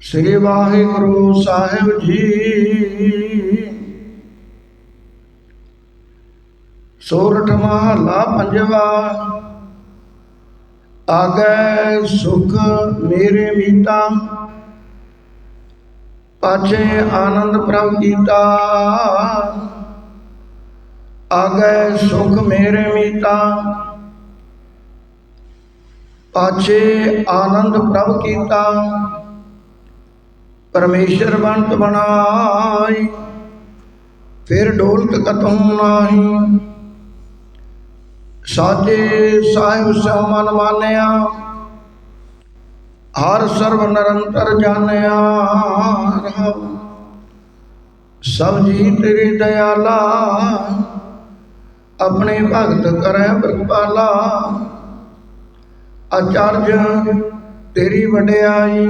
ਸ੍ਰੀ ਵਾਹਿਗੁਰੂ ਸਾਹਿਬ ਜੀ। ਸੋਰਠ ਮਹਲਾ ਪੰਜਵਾ, ਆਗੈ ਸੁਖ ਮੇਰੇ ਮੀਤਾ, ਪਾਛੇ ਆਨੰਦ ਪ੍ਰਭ ਕੀਤਾ। ਆਗੈ ਸੁਖ ਮੇਰੇ ਮੀਤਾ, ਪਾਛੇ ਆਨੰਦ ਪ੍ਰਭ ਕੀਤਾ। ਪਰਮੇਸ਼ਰ ਬੰਤ ਬਣਾਈ, ਫਿਰ ਡੋਲਤ ਕਤਹੁ ਨਾਹੀ। ਸਾਜੇ ਸਾਹਿਬ ਸੋ ਮਨ ਮਾਨਿਆ, ਹਰ ਸਰਬ ਨਿਰੰਤਰ ਜਾਣਿਆ ਰਹਾਉ ਸਭ ਜੀ ਤੇਰੀ ਦਇਆਲਾ, ਆਪਣੇ ਭਗਤ ਕਰੈ ਪ੍ਰਪਾਲਾ ਆਚਾਰਜ ਤੇਰੀ ਵਡਿਆਈ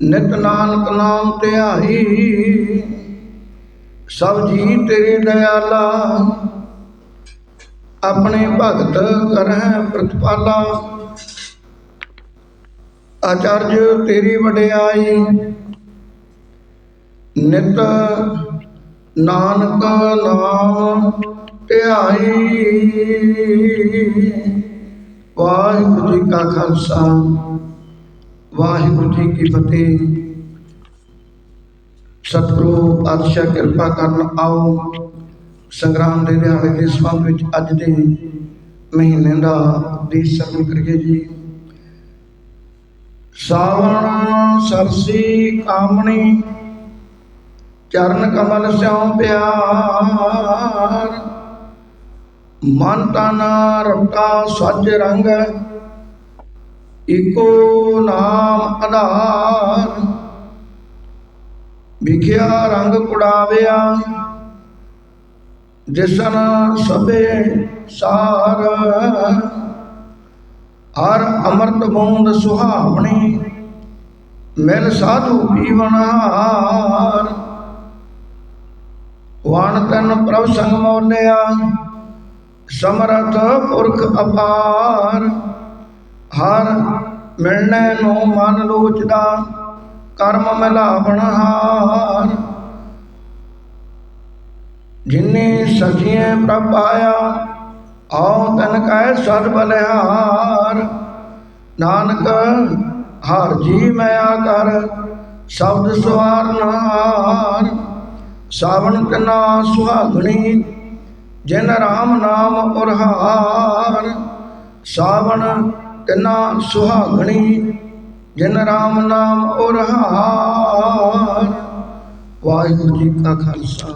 ਨਿਤ ਨਾਨਕ ਨਾਮ ਧਿਆਈ ਸਭ ਜੀ ਤੇਰੇ ਦਇਆਲਾ, ਆਪਣੇ ਭਗਤ ਕਰਹਿ ਪ੍ਰਤਪਾਲਾ। ਆਚਾਰਜ ਤੇਰੀ ਵਡਿਆਈ, ਨਿਤ ਨਾਨਕ ਨਾਮ ਧਿਆਈ ਵਾਹਿਗੁਰੂ ਜੀ ਕਾ ਖਾਲਸਾ। ਵਾਹਿਗੁਰੂ ਜੀ ਕੀ ਫਤਿਹ। ਸਤਿਗੁਰੂ ਪਾਤਸ਼ਾਹ ਕਿਰਪਾ ਕਰਨ ਆਓ। ਸੰਗਰਾਮ ਦੇ ਦਿਹਾੜੇ ਦੇ ਸੰਬੰਧ ਵਿੱਚ ਅੱਜ ਦੇ ਮਹੀਨੇ ਦਾ ਉਪਦੇਸ਼ ਸਰਵਣ ਕਰੀਏ ਜੀ। ਸਾਵਣ, ਸਰਸੀ, ਕਾਮਣੀ, ਚਰਨ ਕਮਲ ਸਿਉ ਪਿਆਰ। ਮਨ ਤਨ ਰਤਾ ਸੱਜ ਰੰਗ। ਈਕੋ ਨਾਮ ਆਧਾਰ। ਵਿਖਿਆ ਰੰਗ ਕੁੜਾਵਿਆ, ਜਿਸਨ ਸਭੇ ਸਾਰ। ਹਰ ਅਮਰਤ ਬੂੰਦ ਸੁਹਾਵਣੀ, ਮਿਲ ਸਾਧੂ ਪੀਵਨਹਾਰ ਵਣ ਤਨ ਪ੍ਰਭ ਸੰਗ ਮੋਲਿਆ, ਸਮਰਥ ਪੁਰਖ ਅਪਾਰ। ਹਰ ਮਿਲਣੇ ਨੂੰ ਮਨ ਲੋਚਦਾ, ਕਰਮ ਮਿਲਾਵਣ ਹਾਰ। ਜਿਨੇ ਸਖੀਏ ਪ੍ਰਭ ਆਇਆ ਆਉ ਤਨ ਕੈ ਸਦ ਬਲਿਹਾਰ ਨਾਨਕ, ਹਰ ਜੀ ਮਿਆ ਕਰ, ਸ਼ਬਦ ਸਵਾਰਨਾਰ ਸਾਵਣ ਤਨਾ ਸੁਹਾਗਣੀ, ਜਿਨ ਰਾਮ ਨਾਮ ਉਰਹਾਰ ਸਾਵਣ ਤਨਾ ਸੁਹਾਗਣੀ ਜਿਨ ਰਾਮ ਨਾਮ ਉਰਹਾਰ ਵਾਹਿਗੁਰੂ ਜੀ ਕਾ ਖਾਲਸਾ।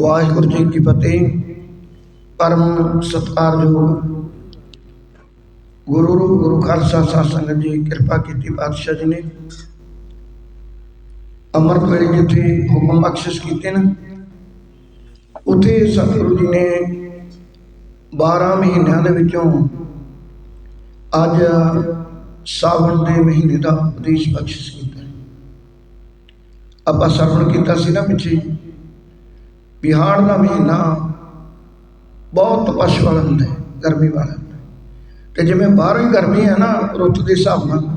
ਵਾਹਿਗੁਰੂ ਜੀ ਕੀ ਫਤਿਹ। ਪਰਮ ਸਤਿਕਾਰਯੋਗ ਗੁਰੂ ਰੂਪ ਗੁਰੂ ਖਾਲਸਾ ਸਾਧ ਸੰਗਤ ਜੀ, ਕਿਰਪਾ ਕੀਤੀ ਪਾਤਸ਼ਾਹ ਜੀ ਨੇ। ਅੰਮ੍ਰਿਤ ਵੇਲੇ ਜਿੱਥੇ ਹੁਕਮ ਬਖਸ਼ਿਸ਼ ਕੀਤੇ ਨੇ, ਉਥੇ ਸਤਿਗੁਰੂ ਜੀ ਨੇ 12 ਮਹੀਨਿਆਂ ਦੇ ਵਿੱਚੋਂ ਅੱਜ ਸਾਵਣ ਦੇ ਮਹੀਨੇ ਦਾ ਉਪਦੇਸ਼ ਬਖਸ਼ਿਸ਼ ਕੀਤਾ ਆਪਾਂ ਸਰਵਣ ਕੀਤਾ ਸੀ ਨਾ ਪਿੱਛੇ। ਬਿਹਾਰ ਦਾ ਮਹੀਨਾ ਬਹੁਤ ਤਪਸ਼ ਵਾਲਾ ਹੁੰਦਾ ਹੈ, ਗਰਮੀ ਵਾਲਾ ਹੁੰਦਾ ਹੈ। ਤੇ ਜਿਵੇਂ ਬਾਹਰੋਂ ਹੀ ਗਰਮੀ ਹੈ ਨਾ, ਰੁੱਤ ਦੇ ਹਿਸਾਬ ਨਾਲ,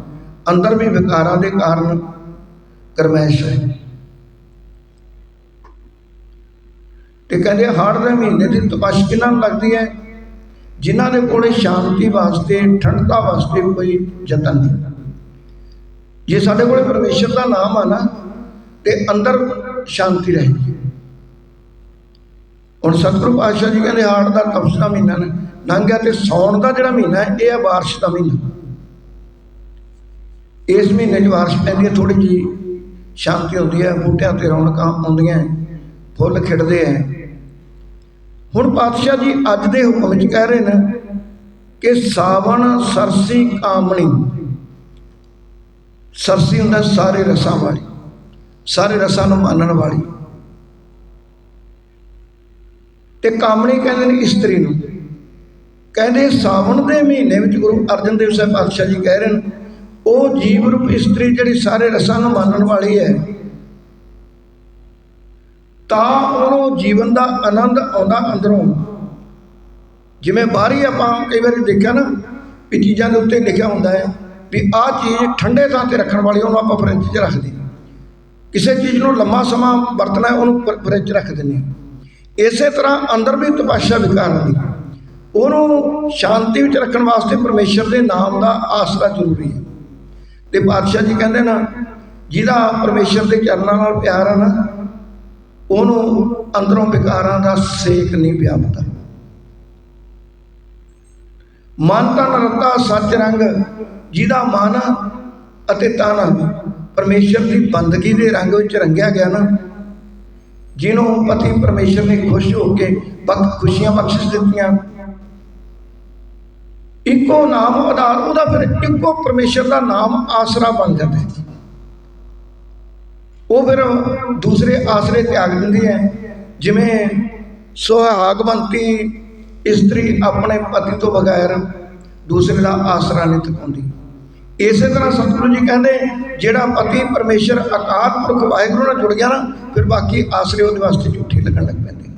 ਅੰਦਰ ਵੀ ਵਿਕਾਰਾਂ ਦੇ ਕਾਰਨ ਗਰਮੈਸ਼ ਹੈ। ਤੇ ਕਹਿੰਦੇ ਹਾੜ ਦੇ ਮਹੀਨੇ ਦੀ ਤਪਸ਼ ਕਿਹਨਾਂ ਨੂੰ ਲੱਗਦੀ ਹੈ? ਜਿਨ੍ਹਾਂ ਦੇ ਕੋਲੇ ਸ਼ਾਂਤੀ ਵਾਸਤੇ, ਠੰਡਤਾ ਵਾਸਤੇ ਕੋਈ ਯਤਨ ਨਹੀਂ। ਜੇ ਸਾਡੇ ਕੋਲੇ ਪਰਮੇਸ਼ਰ ਦਾ ਨਾਮ ਆ ਨਾ, ਤੇ ਅੰਦਰ ਸ਼ਾਂਤੀ ਰਹੇਗੀ ਹੁਣ ਸਤਿਗੁਰੂ ਪਾਤਸ਼ਾਹ ਜੀ ਕਹਿੰਦੇ ਹਾੜ ਦਾ ਤਪਸ਼ ਮਹੀਨਾ ਨੇ ਲੰਘਿਆ ਤੇ ਸੌਣ ਦਾ ਜਿਹੜਾ ਮਹੀਨਾ ਹੈ, ਇਹ ਹੈ ਬਾਰਿਸ਼ ਦਾ ਮਹੀਨਾ। ਇਸ ਮਹੀਨੇ 'ਚ ਬਾਰਿਸ਼ ਪੈਂਦੀ ਹੈ ਥੋੜੀ ਜੀ ਸ਼ਾਂਤੀ ਹੁੰਦੀ ਹੈ, ਬੂਟਿਆਂ ਤੇ ਰੌਣਕਾਂ ਆਉਂਦੀਆਂ ਫੁੱਲ ਖਿੜਦੇ ਹੈ। ਹੁਣ ਪਾਤਸ਼ਾਹ ਜੀ ਅੱਜ ਦੇ ਹੁਕਮ ਚ ਕਹਿ ਰਹੇ ਨੇ ਕਿ ਸਾਵਣ, ਸਰਸੀ, ਕਾਮਣੀ। ਸਰਸੀ ਹੁੰਦਾ ਸਾਰੇ ਰਸਾਂ ਵਾਲੀ, ਸਾਰੇ ਰਸਾਂ ਨੂੰ ਮੰਨਣ ਵਾਲੀ। ਤੇ ਕਾਮਣੀ ਕਹਿੰਦੇ ਨੇ ਇਸਤਰੀ ਨੂੰ। ਕਹਿੰਦੇ ਸਾਵਣ ਦੇ ਮਹੀਨੇ ਵਿੱਚ ਗੁਰੂ ਅਰਜਨ ਦੇਵ ਸਾਹਿਬ ਪਾਤਸ਼ਾਹ ਜੀ ਕਹਿ ਰਹੇ ਨੇ, ਉਹ ਜੀਵ ਰੂਪ ਇਸਤਰੀ ਜਿਹੜੀ ਸਾਰੇ ਰਸਾਂ ਨੂੰ ਮੰਨਣ ਵਾਲੀ ਹੈ ਤਾਂ ਉਹਨੂੰ ਜੀਵਨ ਦਾ ਆਨੰਦ ਆਉਂਦਾ ਅੰਦਰੋਂ। ਜਿਵੇਂ ਬਾਹਰੀ ਆਪਾਂ ਕਈ ਵਾਰੀ ਦੇਖਿਆ ਨਾ ਵੀ ਚੀਜ਼ਾਂ ਦੇ ਉੱਤੇ ਲਿਖਿਆ ਹੁੰਦਾ ਹੈ ਵੀ ਆਹ ਚੀਜ਼ ਠੰਡੇ ਥਾਂ ਤੇ ਰੱਖਣ ਵਾਲੀ ਉਹਨੂੰ ਆਪਾਂ ਫਰਿੱਜ 'ਚ ਰੱਖਦੇ ਕਿਸੇ ਚੀਜ਼ ਨੂੰ ਲੰਮਾ ਸਮਾਂ ਵਰਤਣਾ ਉਹਨੂੰ ਫਰਿੱਜ 'ਚ ਰੱਖ ਦਿੰਦੇ ਹਾਂ। ਇਸੇ ਤਰ੍ਹਾਂ ਅੰਦਰ ਵੀ ਤਪਾਸ਼ਾ ਵਿਕਾਰ ਦੀ ਉਹਨੂੰ ਸ਼ਾਂਤੀ ਵਿੱਚ ਰੱਖਣ ਵਾਸਤੇ ਪਰਮੇਸ਼ਰ ਦੇ ਨਾਮ ਦਾ ਆਸਰਾ ਜ਼ਰੂਰੀ ਹੈ। ਤੇ ਪਾਤਸ਼ਾਹ ਜੀ ਕਹਿੰਦੇ ਨਾ, ਜਿਹਦਾ ਪਰਮੇਸ਼ਰ ਦੇ ਚਰਨਾਂ ਨਾਲ ਪਿਆਰ ਆ ਨਾ ਉਹਨੂੰ ਅੰਦਰੋਂ ਵਿਕਾਰਾਂ ਦਾ ਸੇਕ ਨਹੀਂ ਪਿਆਪਦਾ ਮਨ ਤਨ ਰਤਾ ਸੱਚ ਰੰਗ, ਜਿਹਦਾ ਮਨ ਅਤੇ ਤਨ ਪਰਮੇਸ਼ਰ ਦੀ ਬੰਦਗੀ ਦੇ ਰੰਗ ਵਿੱਚ ਰੰਗਿਆ ਗਿਆ ਨਾ। ਜਿਹਨੂੰ ਪਤੀ ਪਰਮੇਸ਼ਰ ਨੇ ਖੁਸ਼ ਹੋ ਕੇ ਬਖ ਖੁਸ਼ੀਆਂ ਬਖਸ਼ਿਸ਼ ਦਿੱਤੀਆਂ। ਇੱਕੋ ਨਾਮ ਆਧਾਰ ਉਹਦਾ ਫਿਰ ਇੱਕੋ ਪਰਮੇਸ਼ਰ ਦਾ ਨਾਮ ਆਸਰਾ ਬਣ ਜਾਂਦਾ। ਹੈ ਉਹ ਫਿਰ ਦੂਸਰੇ ਆਸਰੇ ਤਿਆਗ ਦਿੰਦੀ ਹੈ। ਜਿਵੇਂ ਸੁਹਾਗਵੰਤੀ ਇਸਤਰੀ ਆਪਣੇ ਪਤੀ ਤੋਂ ਬਗੈਰ ਦੂਸਰੇ ਦਾ ਆਸਰਾ ਨਹੀਂ ਤਕਾਉਂਦੀ ਇਸੇ ਤਰ੍ਹਾਂ ਸਤਿਗੁਰੂ ਜੀ ਕਹਿੰਦੇ, ਜਿਹੜਾ ਪਤੀ ਪਰਮੇਸ਼ਰ ਅਕਾਲ ਪੁਰਖ ਵਾਹਿਗੁਰੂ ਨਾਲ ਜੁੜ ਗਿਆ ਨਾ, ਫਿਰ ਬਾਕੀ ਆਸਰੇ ਉਹਦੇ ਵਾਸਤੇ ਝੂਠੇ ਲੱਗਣ ਲੱਗ ਪੈਂਦੇ।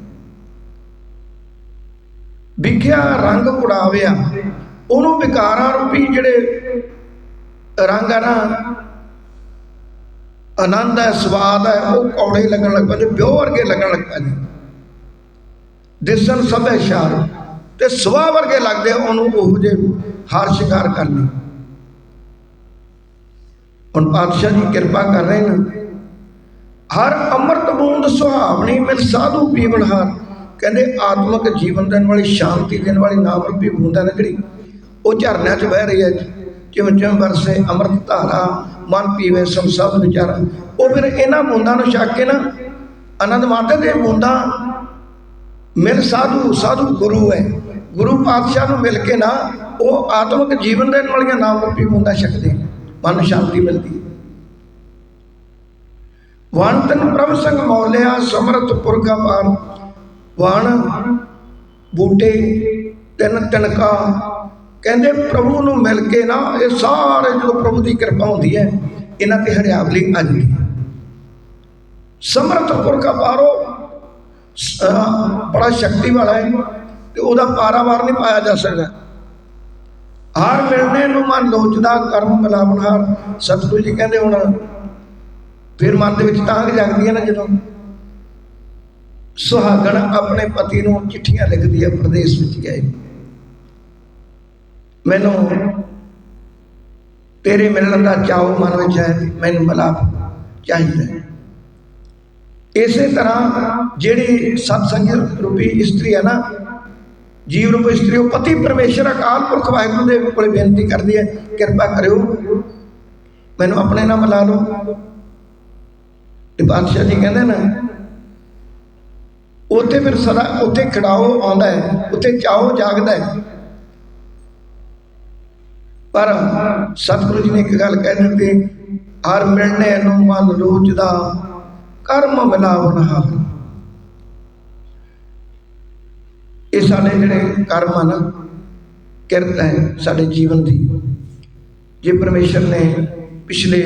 ਵਿਖਿਆ ਰੰਗ ਉਡਾਵਿਆ। ਉਹਨੂੰ ਵਿਕਾਰਾਂ ਰੂਪੀ ਜਿਹੜੇ ਰੰਗ ਆ ਨਾ ਆਨੰਦ ਹੈ, ਸਵਾਦ ਹੈ, ਉਹ ਕੌੜੇ ਲੱਗਣ ਲੱਗ ਪੈਂਦੇ ਪਿਓ ਵਰਗੇ ਲੱਗਣ ਲੱਗ ਪੈਂਦੇ। ਦਿਸਣ ਸਭੇ ਸ਼ਾਰ ਤੇ ਸਵਾ ਵਰਗੇ ਲੱਗਦੇ ਆ, ਉਹਨੂੰ ਉਹ ਜੇ ਹਾਰ ਸ਼ਿਕਾਰ ਕਰਨੀ। ਹੁਣ ਪਾਤਸ਼ਾਹ ਜੀ ਕਿਰਪਾ ਕਰ ਰਹੇ ਨੇ। ਹਰ ਅੰਮ੍ਰਿਤ ਬੂੰਦ ਸੁਹਾਵਣੀ, ਮਿਲ ਸਾਧੂ ਪੀਵਨ ਹਾਰ। ਕਹਿੰਦੇ ਆਤਮਿਕ ਜੀਵਨ ਦੇਣ ਵਾਲੀ, ਸ਼ਾਂਤੀ ਦੇਣ ਵਾਲੀ ਨਾਮ ਰੂਪੀ ਬੂੰਦ ਹੈ ਜਿਹੜੀ, ਉਹ ਝਰਨਿਆਂ 'ਚ ਵਹਿ ਰਹੀ ਹੈ। ਜਿਵੇਂ ਜਿਵੇਂ ਵਰਸੇ ਅੰਮ੍ਰਿਤ ਧਾਰਾ ਮਨ ਪੀਵੇ ਸਭ ਸਭ ਵਿਚਾਰਾ। ਉਹ ਫਿਰ ਇਹਨਾਂ ਬੂੰਦਾਂ ਨੂੰ ਛਕ ਕੇ ਨਾ, ਆਨੰਦ ਮਾਣਦੇ ਤੇ ਬੂੰਦਾਂ ਮਿਲ ਸਾਧੂ ਸਾਧੂ ਗੁਰੂ ਹੈ। ਗੁਰੂ ਪਾਤਸ਼ਾਹ ਨੂੰ ਮਿਲ ਕੇ ਨਾ, ਉਹ ਆਤਮਿਕ ਜੀਵਨ ਦੇਣ ਵਾਲੀਆਂ ਨਾਮ ਰੂਪੀ ਬੂੰਦਾਂ ਛਕਦੇ ਮਨ ਨੂੰ ਸ਼ਾਂਤੀ ਮਿਲਦੀ ਹੈ। ਵਣ ਤਨ ਪ੍ਰਭ ਸੰਗ ਮੌਲਿਆ ਸਮਰਤ ਪੁਰਖਾ ਪਾਰ ਵਣ ਬੂਟੇ ਤਿੰਨ ਤਿਨਕਾ ਕਹਿੰਦੇ ਪ੍ਰਭੂ ਨੂੰ ਮਿਲ ਕੇ ਨਾ ਇਹ ਸਾਰੇ ਜਦੋਂ ਪ੍ਰਭੂ ਦੀ ਕਿਰਪਾ ਹੁੰਦੀ ਹੈ, ਇਹਨਾਂ ਤੇ ਹਰਿਆਵਲੀ ਆ ਜਾਂਦੀ ਹੈ ਸਮਰਤ ਪੁਰਖਾ ਪਾਰੋ ਬੜਾ ਸ਼ਕਤੀ ਵਾਲਾ ਹੈ ਤੇ ਉਹਦਾ ਪਾਰਾਵਾਰ ਨਹੀਂ ਪਾਇਆ ਜਾ ਸਕਦਾ। ਹਰ ਮਿਲਣੇ ਨੂੰ ਮਨ ਲੋਚਦਾ, ਕਰਮ ਮਿਲਾਵਣਹਾਰ। ਸਤਿਗੁਰੂ ਜੀ ਕਹਿੰਦੇ ਹੁਣ ਫਿਰ ਮਨ ਦੇ ਵਿੱਚ ਤਾਂਗ ਜਾਗਦੀ ਹੈ ਨਾ ਜਦੋਂ। ਸੁਹਾਗਣ ਆਪਣੇ ਪਤੀ ਨੂੰ ਚਿੱਠੀਆਂ ਲਿਖਦੀ ਹੈ, ਪ੍ਰਦੇਸ਼ ਵਿੱਚ ਗਏ। ਮੈਨੂੰ ਤੇਰੇ ਮਿਲਣ ਦਾ ਚਾਉ ਮਨ ਵਿੱਚ ਹੈ, ਮੈਨੂੰ ਮਿਲਾਪ ਚਾਹੀਦਾ ਹੈ। ਇਸੇ ਤਰ੍ਹਾਂ ਜਿਹੜੀ ਸਤਸੰਗ ਰੂਪੀ ਇਸਤਰੀ ਹੈ ਨਾ, ਜੀਵ ਰੂਪ ਇਸਤਰੀ, ਉਹ ਪਤੀ ਪਰਮੇਸ਼ਰ, ਅਕਾਲ ਪੁਰਖ ਵਾਹਿਗੁਰੂ ਦੇ ਕੋਲ ਬੇਨਤੀ ਕਰਦੀ ਹੈ, ਕਿਰਪਾ ਕਰਿਓ, ਮੈਨੂੰ ਆਪਣੇ ਨਾਲ ਮਿਲਾ ਲਓ। ਤੇ ਬਾਦਸ਼ਾਹ ਜੀ ਕਹਿੰਦੇ ਨਾ, ਉੱਥੇ ਫਿਰ ਸਦਾ ਉੱਥੇ ਖੜਾਓ ਆਉਂਦਾ ਹੈ, ਉੱਥੇ ਚਾਓ ਜਾਗਦਾ ਹੈ। ਪਰ ਸਤਿਗੁਰੂ ਜੀ ਨੇ ਇੱਕ ਗੱਲ ਕਹਿ ਦਿੱਤੀ, ਹਰ ਮਿਲਣੇ ਨੂੰ ਮਨ ਰੋਜ਼ ਦਾ ਕਰਮ ਮਿਲਾਵਨ ਹਾਰ ਇਹ ਸਾਡੇ ਜਿਹੜੇ ਕਰਮ ਆ ਨਾ ਕਿਰਤ ਹੈ ਸਾਡੇ ਜੀਵਨ ਦੀ। ਜੇ ਪਰਮੇਸ਼ਰ ਨੇ ਪਿਛਲੇ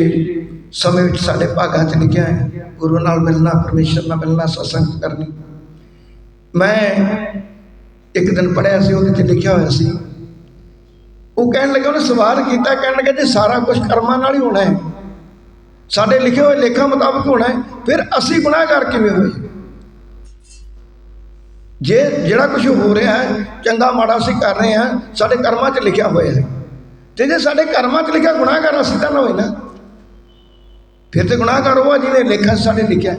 ਸਮੇਂ ਵਿੱਚ ਸਾਡੇ ਭਾਗਾਂ 'ਚ ਲਿਖਿਆ ਹੈ, ਗੁਰੂ ਨਾਲ ਮਿਲਣਾ, ਪਰਮੇਸ਼ਰ ਨਾਲ ਮਿਲਣਾ, ਸਤਸੰਗ ਕਰਨੀ। ਮੈਂ ਇੱਕ ਦਿਨ ਪੜਿਆ ਸੀ, ਉਹਦੇ 'ਤੇ ਲਿਖਿਆ ਹੋਇਆ ਸੀ ਉਹ ਕਹਿਣ ਲੱਗਾ, ਉਹਨੇ ਸਵਾਲ ਕੀਤਾ, ਕਹਿਣ ਲੱਗਾ, ਜੇ ਸਾਰਾ ਕੁਝ ਕਰਮਾਂ ਨਾਲ ਹੀ ਹੋਣਾ ਹੈ, ਸਾਡੇ ਲਿਖੇ ਹੋਏ ਲੇਖਾਂ ਮੁਤਾਬਕ ਹੋਣਾ ਹੈ, ਫਿਰ ਅਸੀਂ ਗੁਨਾਹਗਾਰ ਕਿਵੇਂ ਹੋਏ? ਜੇ ਜਿਹੜਾ ਕੁਝ ਹੋ ਰਿਹਾ ਹੈ, ਚੰਗਾ ਮਾੜਾ ਅਸੀਂ ਕਰ ਰਹੇ ਹਾਂ, ਸਾਡੇ ਕਰਮਾਂ 'ਚ ਲਿਖਿਆ ਹੋਇਆ ਹੈ। ਤੇ ਜੇ ਸਾਡੇ ਕਰਮਾਂ 'ਚ ਲਿਖਿਆ ਗੁਨਾਹਗਾਰ ਅਸੀਂ ਤਾਂ ਨਾ ਹੋਏ ਨਾ। ਫਿਰ ਤੇ ਗੁਨਾਹਗਾਰ ਉਹ ਜਿਹਨੇ ਲੇਖਾਂ 'ਚ ਸਾਡੇ ਲਿਖਿਆ।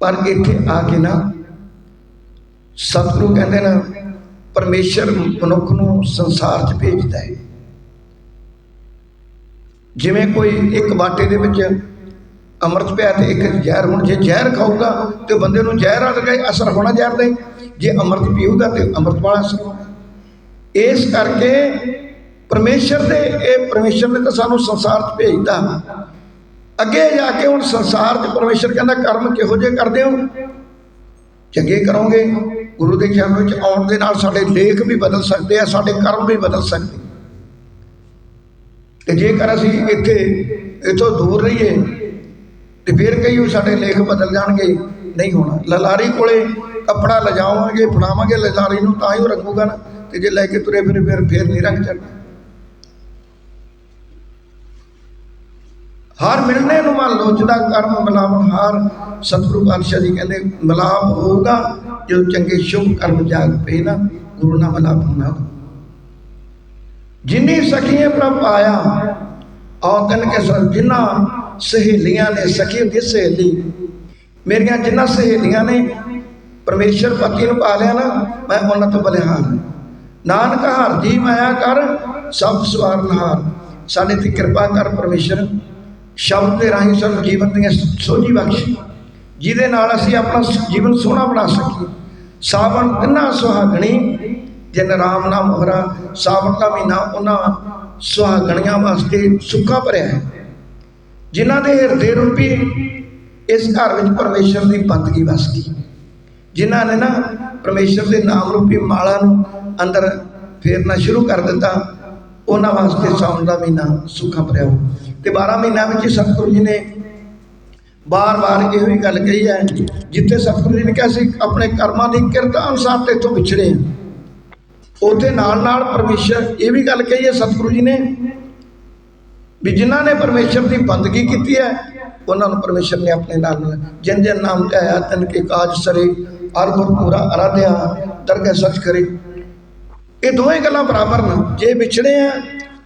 ਪਰ ਇੱਥੇ ਆ ਕੇ ਨਾ, ਸਤਿਗੁਰੂ ਕਹਿੰਦੇ ਨਾ ਪਰਮੇਸ਼ਰ ਮਨੁੱਖ ਨੂੰ ਸੰਸਾਰ 'ਚ ਭੇਜਦਾ ਹੈ। ਜਿਵੇਂ ਕੋਈ ਇੱਕ ਬਾਟੇ ਦੇ ਵਿੱਚ ਅੰਮ੍ਰਿਤ ਪਿਆ ਤੇ ਇੱਕ ਜ਼ਹਿਰ, ਹੁਣ ਜੇ ਜ਼ਹਿਰ ਖਾਊਗਾ ਤੇ ਬੰਦੇ ਨੂੰ ਜ਼ਹਿਰ ਆ ਲਗਾ ਅਸਰ ਹੋਣਾ ਜ਼ਹਿਰ ਦਾ ਜੇ ਅੰਮ੍ਰਿਤ ਪੀਊਗਾ ਤੇ ਅੰਮ੍ਰਿਤ ਵਾਲਾ ਅਸਰ ਹੋਣਾ। ਇਸ ਕਰਕੇ ਪਰਮੇਸ਼ਰ ਦੇ, ਇਹ ਪਰਮੇਸ਼ਰ ਨੇ ਤਾਂ ਸਾਨੂੰ ਸੰਸਾਰ 'ਚ ਭੇਜਦਾ ਅੱਗੇ ਜਾ ਕੇ ਹੁਣ ਸੰਸਾਰ 'ਚ ਪਰਮੇਸ਼ਰ ਕਹਿੰਦਾ, ਕਰਮ ਕਿਹੋ ਜਿਹੇ ਕਰਦੇ ਹੋ? ਚੰਗੇ ਕਰੋਗੇ। ਗੁਰੂ ਦੇ ਚਰਨ ਵਿੱਚ ਆਉਣ ਦੇ ਨਾਲ ਸਾਡੇ ਲੇਖ ਵੀ ਬਦਲ ਸਕਦੇ ਆ, ਸਾਡੇ ਕਰਮ ਵੀ ਬਦਲ ਸਕਦੇ ਤੇ ਜੇਕਰ ਅਸੀਂ ਇੱਥੇ, ਇਥੋਂ ਦੂਰ ਰਹੀਏ, ਤੇ ਫਿਰ ਕਈ ਸਾਡੇ ਲੇਖ ਬਦਲ ਜਾਣਗੇ, ਨਹੀਂ ਹੋਣਾ। ਲਲਾਰੀ ਕੋਲੇ ਕੱਪੜਾ ਲਜਾਵਾਂਗੇ, ਫੜਾਵਾਂਗੇ, ਲਲਾਰੀ ਨੂੰ ਤਾਂ ਹੀ ਉਹ ਰੱਖੂਗਾ ਨਾ, ਤੇ ਜੇ ਲੈ ਕੇ ਤੁਰੇ ਫਿਰ ਫਿਰ ਫਿਰ ਨਹੀਂ ਰੱਖ ਚੜਨਾ ਹਰ ਮਿਲਣੇ ਨੂੰ ਮਨ ਲੋਚਦਾ ਕਰਮ ਮਿਲਾਵਨ ਹਾਰ, ਸਤਿਗੁਰੂ ਪਾਤਸ਼ਾਹ ਜੀ ਕਹਿੰਦੇ, ਮਿਲਾਪ ਹੋਊਗਾ ਜਦੋਂ ਚੰਗੇ ਸ਼ੁਭ ਕਰਮ ਜਾਗ ਪਏ ਨਾ, ਗੁਰੂ ਨਾਲ ਮਿਲਾਪ ਹੋਣਾ ਜਿਨੀ ਸਖੀਏ ਪ੍ਰਭ ਆਇਆ ਔਰ ਤਨ ਕੇ ਸਰ ਜਿਨ੍ਹਾਂ ਸਹੇਲੀਆਂ ਨੇ, ਸਖੀ ਹੁੰਦੀ ਸਹੇਲੀ। ਮੇਰੀਆਂ ਜਿਨ੍ਹਾਂ ਸਹੇਲੀਆਂ ਨੇ, ਪਰਮੇਸ਼ਰ ਪਤੀ ਨੂੰ ਪਾ ਲਿਆ ਨਾ, ਮੈਂ ਉਹਨਾਂ ਤੋਂ ਬਲਿਹਾਰ ਨਾਨਕ ਹਰ ਜੀ ਮਾਇਆ ਕਰ, ਸਭ ਸਵਾਰ ਨਹਾਰ। ਸਾਡੇ ਤੇ ਕਿਰਪਾ ਕਰ ਪਰਮੇਸ਼ਰ, ਸ਼ਬਦ ਦੇ ਰਾਹੀਂ ਸਾਨੂੰ ਜੀਵਨ ਦੀਆਂ ਸੋਝੀ ਬਖਸ਼। ਜਿਹਦੇ ਨਾਲ ਅਸੀਂ ਆਪਣਾ ਜੀਵਨ ਸੋਹਣਾ ਬਣਾ ਸਕੀਏ। ਸਾਵਣ ਤਿੰਨਾ ਸੁਹਾਗਣੀ ਜਿਨ ਰਾਮ ਨਾਮ ਹੋਰਾ, ਸਾਵਣ ਦਾ ਮਹੀਨਾ ਉਹਨਾਂ ਸੁਹਾਗਣੀਆਂ ਵਾਸਤੇ ਸੁੱਖਾ ਭਰਿਆ ਹੈ। ਜਿਨ੍ਹਾਂ ਦੇ ਹਿਰਦੇ ਰੂਪੀ ਇਸ ਘਰ ਵਿੱਚ ਪਰਮੇਸ਼ਰ ਦੀ ਬੰਦਗੀ ਵਸ ਗਈ। ਜਿਨ੍ਹਾਂ ਨੇ ਨਾ ਪਰਮੇਸ਼ਰ ਦੇ ਨਾਮ ਰੂਪੀ ਮਾਲਾ ਨੂੰ ਅੰਦਰ ਫੇਰਨਾ ਸ਼ੁਰੂ ਕਰ ਦਿੱਤਾ, ਉਹਨਾਂ ਵਾਸਤੇ ਸਾਉਣ ਦਾ ਮਹੀਨਾ ਸੁੱਖਾ ਭਰਿਆ ਹੋ ਤੇ 12 ਮਹੀਨਿਆਂ ਵਿੱਚ ਸਤਿਗੁਰੂ ਜੀ ਨੇ ਬਾਰ-ਬਾਰ ਇਹੋ ਹੀ ਗੱਲ ਕਹੀ ਹੈ ਜਿੱਥੇ ਸਤਿਗੁਰੂ ਜੀ ਨੇ ਕਿਹਾ ਸੀ, ਆਪਣੇ ਕਰਮਾਂ ਦੀ ਕਿਰਤ ਅਨੁਸਾਰ ਤੇ ਇੱਥੋਂ ਵਿਛੜੇ ਆ। ਉਹਦੇ ਨਾਲ ਨਾਲ ਪਰਮੇਸ਼ਰ ਇਹ ਵੀ ਗੱਲ ਕਹੀ ਹੈ ਸਤਿਗੁਰੂ ਜੀ ਨੇ ਵੀ ਜਿਨ੍ਹਾਂ ਨੇ ਪਰਮੇਸ਼ਰ ਦੀ ਬੰਦਗੀ ਕੀਤੀ ਹੈ, ਉਹਨਾਂ ਨੂੰ ਪਰਮੇਸ਼ਰ ਨੇ ਆਪਣੇ ਨਾਲ ਨਾਲ ਜਿਨ ਜਿਨ ਨਾਮ ਤੇ ਆਇਆ, ਤਨ ਕੇ ਕਾਜ ਸਰੇ ਅਰ ਗੁਰ ਪੂਰਾ ਅਰਾਧਿਆ, ਦਰਗਹਿ ਸਚ ਕਰੇ। ਇਹ ਦੋਵੇਂ ਗੱਲਾਂ ਬਰਾਬਰ ਨੇ। ਜੇ ਵਿਛੜੇ ਆ,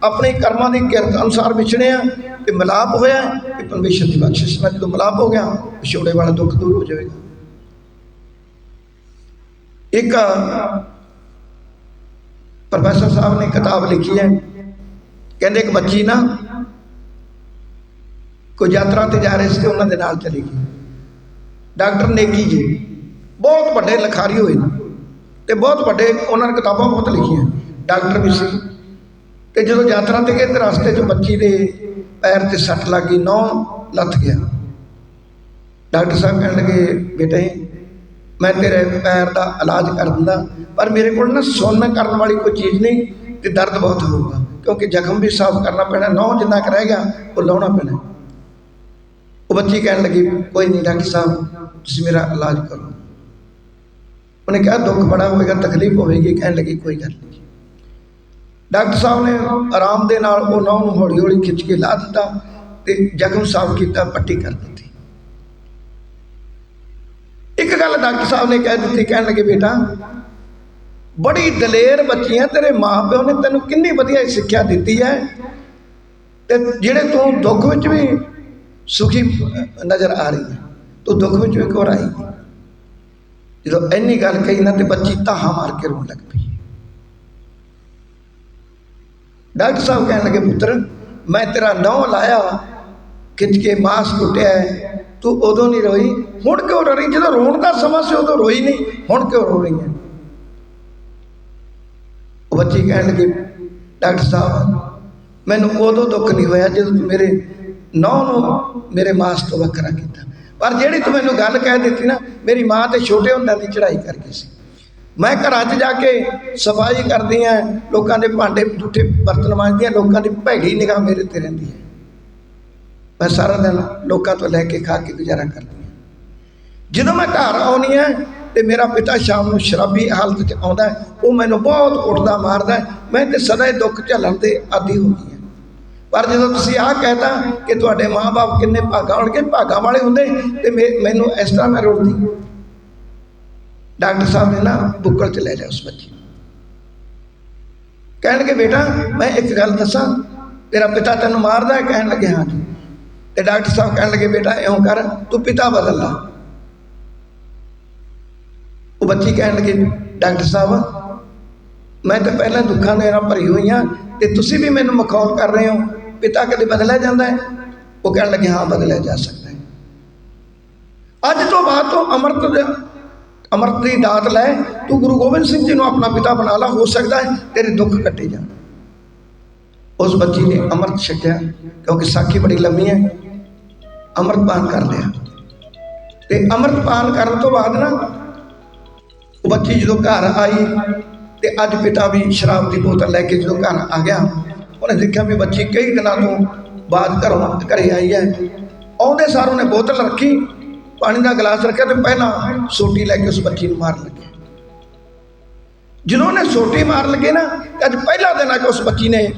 ਆਪਣੇ ਕਰਮਾਂ ਦੀ ਕਿਰਤ ਅਨੁਸਾਰ ਵਿਛੜੇ ਆ ਤੇ ਮਿਲਾਪ ਹੋਇਆ ਤੇ ਪਰਮੇਸ਼ਰ ਦੀ ਬਖਸ਼ਿਸ਼। ਨਾਲ ਜਦੋਂ ਮਿਲਾਪ ਹੋ ਗਿਆ ਵਿਛੋੜੇ ਵਾਲਾ ਦੁੱਖ ਦੂਰ ਹੋ ਜਾਵੇਗਾ। ਇੱਕ, ਪ੍ਰੋਫੈਸਰ ਸਾਹਿਬ ਨੇ ਕਿਤਾਬ ਲਿਖੀ ਹੈ। ਕਹਿੰਦੇ ਇੱਕ ਬੱਚੀ ਨਾ ਕੋਈ ਯਾਤਰਾ ਤੇ ਜਾ ਰਹੇ ਸੀ ਤੇ ਉਹਨਾਂ ਦੇ ਨਾਲ ਚਲੀ ਗਈ। ਡਾਕਟਰ ਨੇਕੀ ਜੀ, ਬਹੁਤ ਵੱਡੇ ਲਿਖਾਰੀ ਹੋਏ ਨੇ ਤੇ ਬਹੁਤ ਵੱਡੇ ਉਹਨਾਂ ਨੇ ਕਿਤਾਬਾਂ ਬਹੁਤ ਲਿਖੀਆਂ। ਡਾਕਟਰ ਵੀ ਸੀ। ਤੇ ਜਦੋਂ ਯਾਤਰਾ ਤੇ ਗਏ ਤੇ ਰਸਤੇ 'ਚ ਬੱਚੀ ਦੇ ਪੈਰ ਤੇ ਸੱਟ ਲੱਗ ਗਈ ਨੌ ਲੱਥ ਗਿਆ। ਡਾਕਟਰ ਸਾਹਿਬ ਕਹਿਣ ਲੱਗੇ, ਬੇਟੇ ਮੈਂ ਤੇਰੇ ਪੈਰ ਦਾ ਇਲਾਜ ਕਰ ਦਿੰਦਾ, ਪਰ ਮੇਰੇ ਕੋਲ ਨਾ ਸੁੰਨ ਕਰਨ ਵਾਲੀ ਕੋਈ ਚੀਜ਼ ਨਹੀਂ ਤੇ ਦਰਦ ਬਹੁਤ ਹੋਊਗਾ। ਕਿਉਂਕਿ ਜ਼ਖਮ ਵੀ ਸਾਫ਼ ਕਰਨਾ ਪੈਣਾ ਨੌ ਜਿੰਨਾ ਕੁ ਰਹਿ ਗਿਆ, ਉਹ ਲਾਉਣਾ ਪੈਣਾ। ਉਹ ਬੱਚੀ ਕਹਿਣ ਲੱਗੀ, ਕੋਈ ਨਹੀਂ ਡਾਕਟਰ ਸਾਹਿਬ, ਤੁਸੀਂ ਮੇਰਾ ਇਲਾਜ ਕਰੋ। ਉਹਨੇ ਕਿਹਾ, ਦੁੱਖ ਬੜਾ ਹੋਵੇਗਾ ਤਕਲੀਫ ਹੋਵੇਗੀ। ਕਹਿਣ ਲੱਗੀ, ਕੋਈ ਗੱਲ ਨਹੀਂ। ਡਾਕਟਰ ਸਾਹਿਬ ਨੇ ਆਰਾਮ ਦੇ ਨਾਲ ਉਹਨਾਂ ਨੂੰ ਹੌਲੀ ਹੌਲੀ ਖਿੱਚ ਕੇ ਲਾ ਦਿੱਤਾ ਤੇ ਜ਼ਖਮ ਸਾਫ਼ ਕੀਤਾ, ਪੱਟੀ ਕਰ ਦਿੱਤੀ। ਇੱਕ ਗੱਲ ਡਾਕਟਰ ਸਾਹਿਬ ਨੇ ਕਹਿ ਦਿੱਤੀ, ਕਹਿਣ ਲੱਗੇ, ਬੇਟਾ, ਬੜੀ ਦਲੇਰ ਬੱਚੀ ਹੈ ਤੇਰੇ ਮਾਪਿਓ ਨੇ ਤੈਨੂੰ ਕਿੰਨੀ ਵਧੀਆ ਸਿੱਖਿਆ ਦਿੱਤੀ ਹੈ ਤੇ ਜਿਹੜੇ ਤੂੰ ਦੁੱਖ ਵਿੱਚ ਵੀ ਸੁਖੀ ਨਜ਼ਰ ਆ ਰਹੀ ਹੈ, ਤੂੰ ਦੁੱਖ ਵਿੱਚ ਵੀ ਘਬਰਾਈ। ਜਦੋਂ ਇੰਨੀ ਗੱਲ ਕਹੀ ਨਾ ਤੇ ਬੱਚੀ ਤਾਹਾ ਮਾਰ ਕੇ ਰੋਣ ਲੱਗ ਪਈ। ਡਾਕਟਰ ਸਾਹਿਬ ਕਹਿਣ ਲੱਗੇ ਪੁੱਤਰ ਮੈਂ ਤੇਰਾ ਨਹੁੰ ਲਾਇਆ ਖਿੱਚ ਕੇ ਮਾਸ ਕੁੱਟਿਆ ਹੈ, ਤੂੰ ਉਦੋਂ ਨਹੀਂ ਰੋਈ ਹੁਣ ਕਿਉਂ ਰੋ ਰਹੀ ਜਦੋਂ ਰੋਣ ਦਾ ਸਮਾਂ ਸੀ ਉਦੋਂ ਰੋਈ ਨਹੀਂ ਹੁਣ ਕਿਉਂ ਰੋ ਰਹੀ ਹੈ ਉਹ ਬੱਚੀ ਕਹਿਣ ਲੱਗੀ ਡਾਕਟਰ ਸਾਹਿਬ ਮੈਨੂੰ ਉਦੋਂ ਦੁੱਖ ਨਹੀਂ ਹੋਇਆ ਜਦੋਂ ਤੂੰ ਮੇਰੇ ਨੌ ਨੂੰ ਮੇਰੇ ਮਾਸ ਤੋਂ ਵੱਖਰਾ ਕੀਤਾ। ਪਰ ਜਿਹੜੀ ਤੂੰ ਮੈਨੂੰ ਗੱਲ ਕਹਿ ਦਿੱਤੀ ਨਾ ਮੇਰੀ ਮਾਂ ਤੇ ਛੋਟੇ ਹੁੰਦਿਆਂ ਦੀ ਚੜ੍ਹਾਈ ਕਰ ਗਈ ਸੀ। ਮੈਂ ਘਰਾਂ 'ਚ ਜਾ ਕੇ ਸਫ਼ਾਈ ਕਰਦੀ ਆ ਲੋਕਾਂ ਦੇ ਭਾਂਡੇ ਝੂਠੇ ਬਰਤਨ ਮਾਂਜਦੀ ਆ ਲੋਕਾਂ ਦੀ ਭੈੜੀ ਨਿਗਾਹ ਮੇਰੇ ਤੇ ਰਹਿੰਦੀ ਹੈ। ਮੈਂ ਸਾਰਾ ਦਿਨ ਲੋਕਾਂ ਤੋਂ ਲੈ ਕੇ ਖਾ ਕੇ ਗੁਜ਼ਾਰਾ ਕਰਦੀ ਹਾਂ। ਜਦੋਂ ਮੈਂ ਘਰ ਆਉਣੀ ਹੈ ਤੇ ਮੇਰਾ ਪਿਤਾ ਸ਼ਾਮ ਨੂੰ ਸ਼ਰਾਬੀ ਹਾਲਤ 'ਚ ਆਉਂਦਾ ਉਹ ਮੈਨੂੰ ਬਹੁਤ ਕੁੱਟਦਾ ਮਾਰਦਾ ਮੈਂ ਤੇ ਸਦਾ ਹੀ ਦੁੱਖ ਝੱਲਣ ਦੇ ਆਦੀ ਹੋ ਗਈ ਹਾਂ। ਪਰ ਜਦੋਂ ਤੁਸੀਂ ਆਹ ਕਹਿਤਾ ਕਿ ਤੁਹਾਡੇ ਮਾਪੇ ਕਿੰਨੇ ਭਾਗਾਂ ਹੋਣਗੇ, ਭਾਗਾਂ ਵਾਲੇ ਹੁੰਦੇ ਤੇ ਮੈ- ਮੈਨੂੰ ਇਸ ਤਰ੍ਹਾਂ ਮੈਂ ਰੋਲਦੀ ਡਾਕਟਰ ਸਾਹਿਬ ਨੇ ਨਾ ਬੁੱਕਲ 'ਚ ਲੈ ਲਿਆ ਉਸ ਬੱਚੀ ਕਹਿਣ ਲੱਗੇ ਬੇਟਾ, ਮੈਂ ਇੱਕ ਗੱਲ ਦੱਸਾਂ, ਤੇਰਾ ਪਿਤਾ ਤੈਨੂੰ ਮਾਰਦਾ ਹੈ? ਕਹਿਣ ਲੱਗੇ, ਹਾਂ ਜੀ। ਤੇ ਡਾਕਟਰ ਸਾਹਿਬ ਕਹਿਣ ਲੱਗੇ, ਬੇਟਾ, ਇਉਂ ਕਰ, ਤੂੰ ਪਿਤਾ ਬਦਲ ਲਾ। ਉਹ ਬੱਚੀ ਕਹਿਣ ਲੱਗੇ, ਡਾਕਟਰ ਸਾਹਿਬ, ਮੈਂ ਤਾਂ ਪਹਿਲਾਂ ਦੁੱਖਾਂ ਦੇ ਨਾਲ ਭਰੀ ਹੋਈ ਹਾਂ ਤੇ ਤੁਸੀਂ ਵੀ ਮੈਨੂੰ ਮਖੌਲ ਕਰ ਰਹੇ ਹੋ। ਪਿਤਾ ਕਦੇ ਬਦਲਿਆ ਜਾਂਦਾ ਹੈ? ਉਹ ਕਹਿਣ ਲੱਗੇ, ਹਾਂ, ਬਦਲਿਆ ਜਾ ਸਕਦਾ ਹੈ। ਅੱਜ ਤੋਂ ਬਾਅਦ ਤੋਂ ਅੰਮ੍ਰਿਤ ਅੰਮ੍ਰਿਤ ਦੀ ਦਾਤ ਲੈ, ਤੂੰ ਗੁਰੂ ਗੋਬਿੰਦ ਸਿੰਘ ਜੀ ਨੂੰ ਆਪਣਾ ਪਿਤਾ ਬਣਾ ਲਾ, ਹੋ ਸਕਦਾ ਹੈ ਤੇਰੇ ਦੁੱਖ ਕੱਟੇ ਜਾਣ। ਉਸ ਬੱਚੀ ਨੇ ਅੰਮ੍ਰਿਤ ਛਕਿਆ ਕਿਉਂਕਿ ਸਾਖੀ ਬੜੀ ਲੰਮੀ ਹੈ। ਅੰਮ੍ਰਿਤ ਪਾਨ ਕਰ ਲਿਆ। ਤੇ ਅੰਮ੍ਰਿਤ ਪਾਨ ਕਰਨ ਤੋਂ ਬਾਅਦ ਨਾ, ਉਹ ਬੱਚੀ ਜਦੋਂ ਘਰ ਆਈ, ਤੇ ਅੱਜ ਪਿਤਾ ਵੀ ਸ਼ਰਾਬ ਦੀ ਬੋਤਲ ਲੈ ਕੇ ਜਦੋਂ ਘਰ ਆ ਗਿਆ, ਉਹਨੇ ਦੇਖਿਆ ਵੀ ਬੱਚੀ ਕਈ ਦਿਨਾਂ ਤੋਂ ਬਾਅਦ ਘਰੋਂ ਘਰੇ ਆਈ ਹੈ। ਆਉਂਦੇ ਸਾਰ ਉਹਨੇ ਬੋਤਲ ਰੱਖੀ ਪਾਣੀ ਦਾ ਗਲਾਸ ਰੱਖਿਆ ਤੇ ਪਹਿਲਾਂ ਸੋਟੀ ਲੈ ਕੇ ਉਸ ਬੱਚੀ ਨੂੰ ਮਾਰਨ ਲੱਗੇ। ਜਦੋਂ ਉਹਨੇ ਸੋਟੀ ਮਾਰਨ ਲੱਗੇ ਨਾ ਤੇ ਅੱਜ ਪਹਿਲਾ ਦਿਨ ਆ ਕੇ ਉਸ ਬੱਚੀ ਨੇ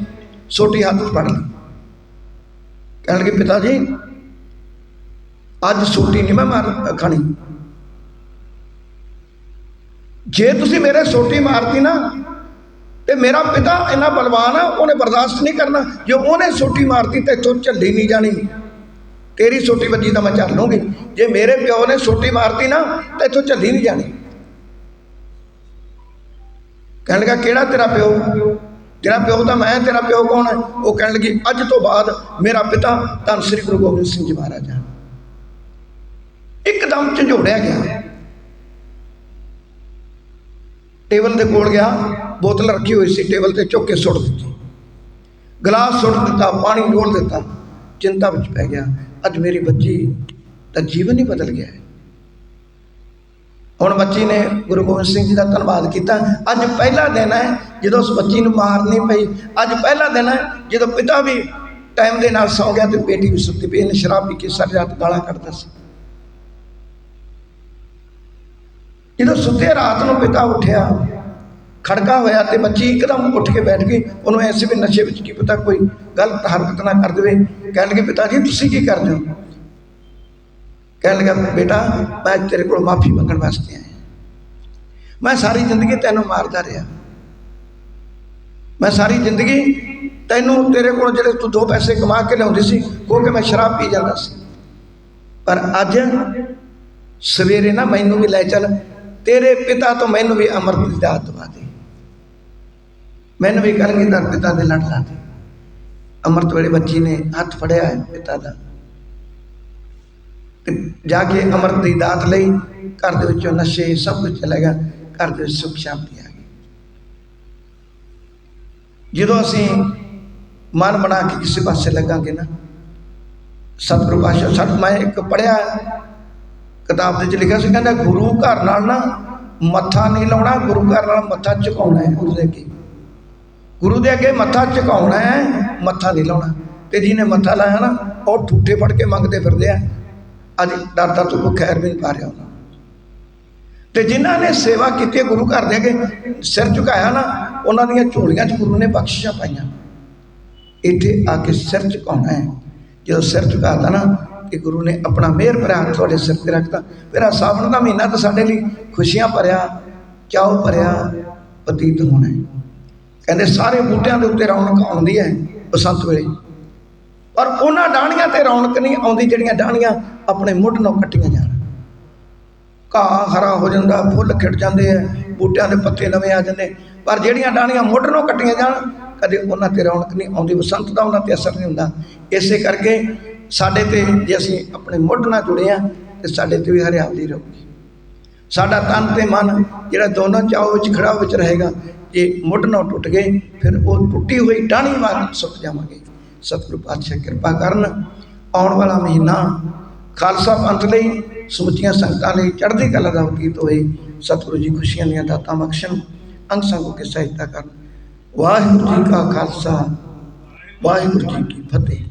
ਸੋਟੀ ਹੱਥ ਫੜ ਲਈ। ਕਹਿਣ ਲੱਗੇ, ਪਿਤਾ ਜੀ, ਅੱਜ ਸੋਟੀ ਨਹੀਂ ਮੈਂ ਮਾਰ ਖਾਣੀ। ਜੇ ਤੁਸੀਂ ਮੇਰੇ ਸੋਟੀ ਮਾਰਤੀ ਨਾ, ਤੇ ਮੇਰਾ ਪਿਤਾ ਇੰਨਾ ਬਲਵਾਨ ਆ, ਉਹਨੇ ਬਰਦਾਸ਼ਤ ਨਹੀਂ ਕਰਨਾ। ਜੇ ਉਹਨੇ ਸੋਟੀ ਮਾਰਤੀ, ਤੇ ਇੱਥੋਂ ਝੱਲੀ ਨਹੀਂ ਜਾਣੀ। ਤੇਰੀ ਸੋਟੀ ਵੱਜੀ ਤਾਂ ਮੈਂ ਚੱਲ ਲੂੰਗੀ ਜੇ ਮੇਰੇ ਪਿਓ ਨੇ ਸੋਟੀ ਮਾਰਤੀ ਨਾ, ਤਾਂ ਇੱਥੋਂ ਚੱਲੀ ਨਹੀਂ ਜਾਣੀ। ਕਹਿਣ ਲੱਗਾ, ਕਿਹੜਾ ਤੇਰਾ ਪਿਓ? ਤੇਰਾ ਪਿਓ ਤਾਂ ਮੈਂ, ਤੇਰਾ ਪਿਓ ਕੌਣ ਹੈ? ਉਹ ਕਹਿਣ ਲੱਗੀ, ਅੱਜ ਤੋਂ ਬਾਅਦ ਮੇਰਾ ਪਿਤਾ ਧੰਨ ਸ੍ਰੀ ਗੁਰੂ ਗੋਬਿੰਦ ਸਿੰਘ ਜੀ ਮਹਾਰਾਜ ਹੈ। ਇੱਕਦਮ ਝੰਜੋੜਿਆ ਗਿਆ। ਟੇਬਲ ਦੇ ਕੋਲ ਗਿਆ, ਬੋਤਲ ਰੱਖੀ ਹੋਈ ਸੀ, ਟੇਬਲ ਤੇ ਚੁੱਕ ਕੇ ਸੁੱਟ ਦਿੱਤੀ। ਗਲਾਸ ਸੁੱਟ ਦਿੱਤਾ, ਪਾਣੀ ਡੋਲ ਦਿੱਤਾ। ਚਿੰਤਾ ਵਿੱਚ ਪੈ ਗਿਆ। ਅੱਜ ਮੇਰੀ ਬੱਚੀ ਦਾ ਜੀਵਨ ਹੀ ਬਦਲ ਗਿਆ ਹੈ। ਹੁਣ ਬੱਚੀ ਨੇ ਗੁਰੂ ਗੋਬਿੰਦ ਸਿੰਘ ਜੀ ਦਾ ਧੰਨਵਾਦ ਕੀਤਾ। ਅੱਜ ਪਹਿਲਾ ਦਿਨ ਹੈ ਜਦੋਂ ਉਸ ਬੱਚੀ ਨੂੰ ਮਾਰਨੀ ਪਈ। ਅੱਜ ਪਹਿਲਾ ਦਿਨ ਹੈ ਜਦੋਂ ਪਿਤਾ ਵੀ ਟਾਈਮ ਦੇ ਨਾਲ ਸੌ ਗਿਆ ਤੇ ਬੇਟੀ ਵੀ ਸੁੱਤੀ ਪਈ। ਇਹਨੇ ਸ਼ਰਾਬ ਪੀ ਕੇ ਸਾਰੀ ਰਾਤ ਗਾਲਾਂ ਕੱਢਦਾ ਸੀ। ਜਦੋਂ ਸੁੱਤੇ ਰਾਤ ਨੂੰ ਪਿਤਾ ਉੱਠਿਆ ਖੜਕਾ ਹੋਇਆ ਤੇ ਬੱਚੀ ਇੱਕਦਮ ਉੱਠ ਕੇ ਬੈਠ ਗਈ। ਉਹਨੂੰ ਐਸੇ ਵੀ ਨਸ਼ੇ ਵਿੱਚ ਕੀ ਪਤਾ ਕੋਈ ਗਲਤ ਹਰਕਤ ਨਾ ਕਰ ਦੇਵੇ। ਕਹਿਣ ਲੱਗੇ, ਪਿਤਾ ਜੀ, ਤੁਸੀਂ ਕੀ ਕਰਦੇ ਹੋ? ਕਹਿਣ ਲੱਗਾ, ਬੇਟਾ, ਮੈਂ ਤੇਰੇ ਕੋਲ ਮਾਫੀ ਮੰਗਣ ਵਾਸਤੇ ਆਇਆ। ਮੈਂ ਸਾਰੀ ਜ਼ਿੰਦਗੀ ਤੈਨੂੰ ਮਾਰਦਾ ਰਿਹਾ। ਮੈਂ ਸਾਰੀ ਜ਼ਿੰਦਗੀ ਤੈਨੂੰ ਤੇਰੇ ਕੋਲ ਜਿਹੜੇ ਤੂੰ ਦੋ ਪੈਸੇ ਕਮਾ ਕੇ ਲਿਆਉਂਦੀ ਸੀ, ਉਹ ਕਿ ਮੈਂ ਸ਼ਰਾਬ ਪੀ ਜਾਂਦਾ ਸੀ। ਪਰ ਅੱਜ ਸਵੇਰੇ ਨਾ ਮੈਨੂੰ ਵੀ ਲੈ ਚੱਲ। ਤੇਰੇ ਪਿਤਾ ਤੋਂ ਮੈਨੂੰ ਵੀ ਅੰਮ੍ਰਿਤ ਦੀ ਦਾਤ ਦਵਾ ਦੇ। ਮੈਨੂੰ ਵੀ ਕਰਨਗੇ ਤਾਂ ਪਿਤਾ ਦੇ ਲੜ ਲਾ ਦੇ। ਅੰਮ੍ਰਿਤ ਵੇਲੇ ਬੱਚੀ ਨੇ ਹੱਥ ਫੜਿਆ ਹੈ ਪਿਤਾ ਦਾ। ਤੇ ਜਾ ਕੇ ਅੰਮ੍ਰਿਤ ਦੀ ਦਾਤ ਲਈ ਘਰ ਦੇ ਵਿੱਚੋਂ ਨਸ਼ੇ ਸਭ ਕੁਝ ਚਲੇ ਗਿਆ, ਘਰ ਦੇ ਵਿੱਚ ਸੁਖ ਸ਼ਾਂਤੀ ਆ ਗਈ। ਜਦੋਂ ਅਸੀਂ ਮਨ ਬਣਾ ਕੇ ਕਿਸੇ ਪਾਸੇ ਲੱਗਾਂਗੇ ਨਾ, ਸਤਿਗੁਰੂ ਪਾਤਸ਼ਾਹ ਸਤ ਮੈਂ ਇੱਕ ਪੜਿਆ ਕਿਤਾਬ ਦੇ ਵਿੱਚ ਲਿਖਿਆ ਸੀ, ਕਹਿੰਦਾ ਗੁਰੂ ਘਰ ਨਾਲ ਨਾ ਮੱਥਾ ਨਹੀਂ ਲਾਉਣਾ, ਗੁਰੂ ਘਰ ਨਾਲ ਮੱਥਾ ਝੁਕਾਉਣਾ ਹੈ, ਉਹਦੇ ਅੱਗੇ। ਗੁਰੂ ਦੇ ਅੱਗੇ ਮੱਥਾ ਝੁਕਾਉਣਾ ਹੈ, ਮੱਥਾ ਨਹੀਂ ਲਾਉਣਾ। ਤੇ ਜਿਹਨੇ ਮੱਥਾ ਲਾਇਆ ਨਾ, ਉਹ ਠੂਠੇ ਫੜ ਕੇ ਮੰਗਦੇ ਫਿਰਦੇ ਆ। ਅੱਜ ਡਰਦਾ ਤੋਂ ਕੋਈ ਖੈਰ ਵੀ ਨਹੀਂ ਪਾ ਰਿਹਾ ਉਹਨਾਂ ਨੂੰ। ਤੇ ਜਿਨ੍ਹਾਂ ਨੇ ਸੇਵਾ ਕੀਤੀ, ਗੁਰੂ ਘਰ ਦੇ ਅੱਗੇ ਸਿਰ ਝੁਕਾਇਆ ਨਾ, ਉਹਨਾਂ ਦੀਆਂ ਝੋਲੀਆਂ 'ਚ ਗੁਰੂ ਨੇ ਬਖਸ਼ਿਸ਼ਾਂ ਪਾਈਆਂ। ਇੱਥੇ ਆ ਕੇ ਸਿਰ ਝੁਕਾਉਣਾ ਹੈ। ਜਦੋਂ ਸਿਰ ਝੁਕਾਤਾ ਨਾ, ਕਿ ਗੁਰੂ ਨੇ ਆਪਣਾ ਮਿਹਰ ਭਰਿਆ, ਤੁਹਾਡੇ ਸਿਰ ਤੇ ਰੱਖਤਾ। ਫਿਰ ਆ ਸਾਵਣ ਦਾ ਮਹੀਨਾ ਤਾਂ ਸਾਡੇ ਲਈ ਖੁਸ਼ੀਆਂ ਭਰਿਆ ਚਾਉ ਭਰਿਆ ਬਤੀਤ ਹੋਣਾ ਹੈ। ਕਹਿੰਦੇ ਸਾਰੇ ਬੂਟਿਆਂ ਦੇ ਉੱਤੇ ਰੌਣਕ ਆਉਂਦੀ ਹੈ ਬਸੰਤ ਵੇਲੇ। ਪਰ ਉਹਨਾਂ ਡਾਣੀਆਂ ਤੇ ਰੌਣਕ ਨਹੀਂ ਆਉਂਦੀ ਜਿਹੜੀਆਂ ਡਾਣੀਆਂ ਆਪਣੇ ਮੁੱਢ ਨੂੰ ਕੱਟੀਆਂ ਜਾਣ ਘਾਹ ਹਰਾ ਹੋ ਜਾਂਦਾ, ਫੁੱਲ ਖਿੜ ਜਾਂਦੇ ਆ, ਬੂਟਿਆਂ ਦੇ ਪੱਤੇ ਨਵੇਂ ਆ ਜਾਂਦੇ। ਪਰ ਜਿਹੜੀਆਂ ਡਾਣੀਆਂ ਮੁੱਢ ਨੂੰ ਕੱਟੀਆਂ ਜਾਣ, ਕਦੇ ਉਹਨਾਂ ਤੇ ਰੌਣਕ ਨਹੀਂ ਆਉਂਦੀ, ਬਸੰਤ ਦਾ ਉਹਨਾਂ ਤੇ ਅਸਰ ਨਹੀਂ ਹੁੰਦਾ। ਇਸੇ ਕਰਕੇ ਸਾਡੇ ਤੇ ਜੇ ਅਸੀਂ ਆਪਣੇ ਮੁੱਢ ਨਾਲ ਜੁੜੇ ਆ ਤੇ ਸਾਡੇ ਤੇ ਵੀ ਹਰਿਆਵਲੀ ਰਹੂਗੀ। ਸਾਡਾ ਤਨ ਤੇ ਮਨ ਜਿਹੜਾ ਦੋਨੋਂ ਚਾਉ ਵਿੱਚ ਖੜਾ ਵਿੱਚ ਰਹੇਗਾ ਜੇ ਮੁੱਢ ਨਾਲ ਟੁੱਟ ਗਏ, ਫਿਰ ਉਹ ਟੁੱਟੀ ਹੋਈ ਟਾਹਣੀ ਵਾਂਗ ਸੁੱਕ ਜਾਵਾਂਗੇ। ਸਤਿਗੁਰੂ ਪਾਤਸ਼ਾਹ ਕਿਰਪਾ ਕਰਨ ਆਉਣ ਵਾਲਾ ਮਹੀਨਾ ਖਾਲਸਾ ਪੰਥ ਲਈ ਸਮੁੱਚੀਆਂ ਸੰਗਤਾਂ ਲਈ ਚੜ੍ਹਦੀ ਕਲਾ ਦਾ ਬਤੀਤ ਹੋਏ ਸਤਿਗੁਰੂ ਜੀ ਖੁਸ਼ੀਆਂ ਦੀਆਂ ਦਾਤਾਂ ਬਖਸ਼ਣ, ਅੰਗ ਸੰਗੋ ਕੇ ਸਹਾਇਤਾ ਕਰਨ। ਵਾਹਿਗੁਰੂ ਜੀ ਕਾ ਖਾਲਸਾ, ਵਾਹਿਗੁਰੂ ਜੀ ਕੀ ਫਤਿਹ।